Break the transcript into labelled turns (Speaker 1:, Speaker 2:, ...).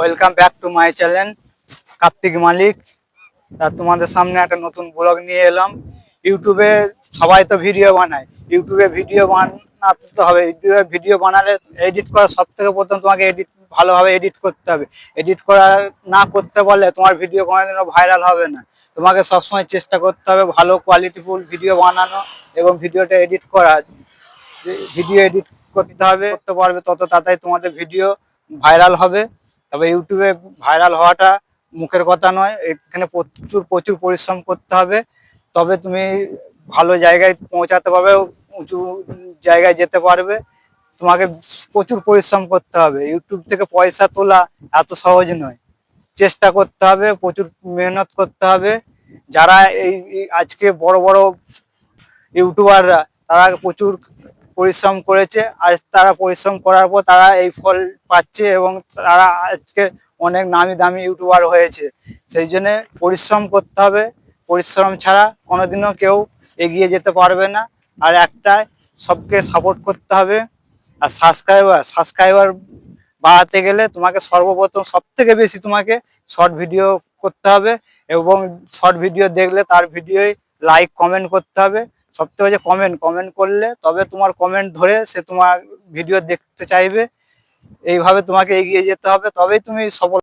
Speaker 1: Welcome back to my channel Kartik Malik. তা তোমাদের সামনে একটা নতুন ব্লগ নিয়ে এলাম। ইউটিউবে সবাই তো ভিডিও বানায়। ইউটিউবে ভিডিও বানাতে তো হবে। ইউটিউবে ভিডিও বানালে এডিট করা সব থেকে প্রথম তোমাকে এডিট ভালোভাবে এডিট করতে হবে। এডিট করা না করতে পারলে তোমার ভিডিও কোনোদিনও ভাইরাল হবে না। তোমাকে সবসময় চেষ্টা করতে হবে ভালো কোয়ালিটিফুল ভিডিও বানানো এবং ভিডিওটা এডিট করা। ভিডিও এডিট করতে হবে, করতে পারবে তত তাড়াতাড়ি তোমাদের ভিডিও ভাইরাল হবে। তবে ইউটিউবে ভাইরাল হওয়াটা মুখের কথা নয়, এখানে প্রচুর প্রচুর পরিশ্রম করতে হবে। তবে তুমি ভালো জায়গায় পৌঁছাতে পারবে, উঁচু জায়গায় যেতে পারবে। তোমাকে প্রচুর পরিশ্রম করতে হবে। ইউটিউব থেকে পয়সা তোলা এত সহজ নয়। চেষ্টা করতে হবে, প্রচুর মেহনত করতে হবে। যারা এই আজকে বড় বড় ইউটিউবাররা, তারা প্রচুর পরিশ্রম করেছে। আজ তারা পরিশ্রম করার পর তারা এই ফল পাচ্ছে এবং তারা আজকে অনেক নামি দামি ইউটিউবার হয়েছে। সেই জন্য পরিশ্রম করতে হবে। পরিশ্রম ছাড়া কোনোদিনও কেউ এগিয়ে যেতে পারবে না। আর একটা সবকে সাপোর্ট করতে হবে। আর সাবস্ক্রাইবার সাবস্ক্রাইবার বাড়াতে গেলে তোমাকে সর্বপ্রথম সব থেকে বেশি তোমাকে শর্ট ভিডিও করতে হবে এবং শর্ট ভিডিও দেখলে তার ভিডিওয় লাইক কমেন্ট করতে হবে। সব যে হচ্ছে কমেন্ট কমেন্ট করলে তবে তোমার কমেন্ট ধরে সে তোমার ভিডিও দেখতে চাইবে। এইভাবে তোমাকে এগিয়ে যেতে হবে, তবেই তুমি সফল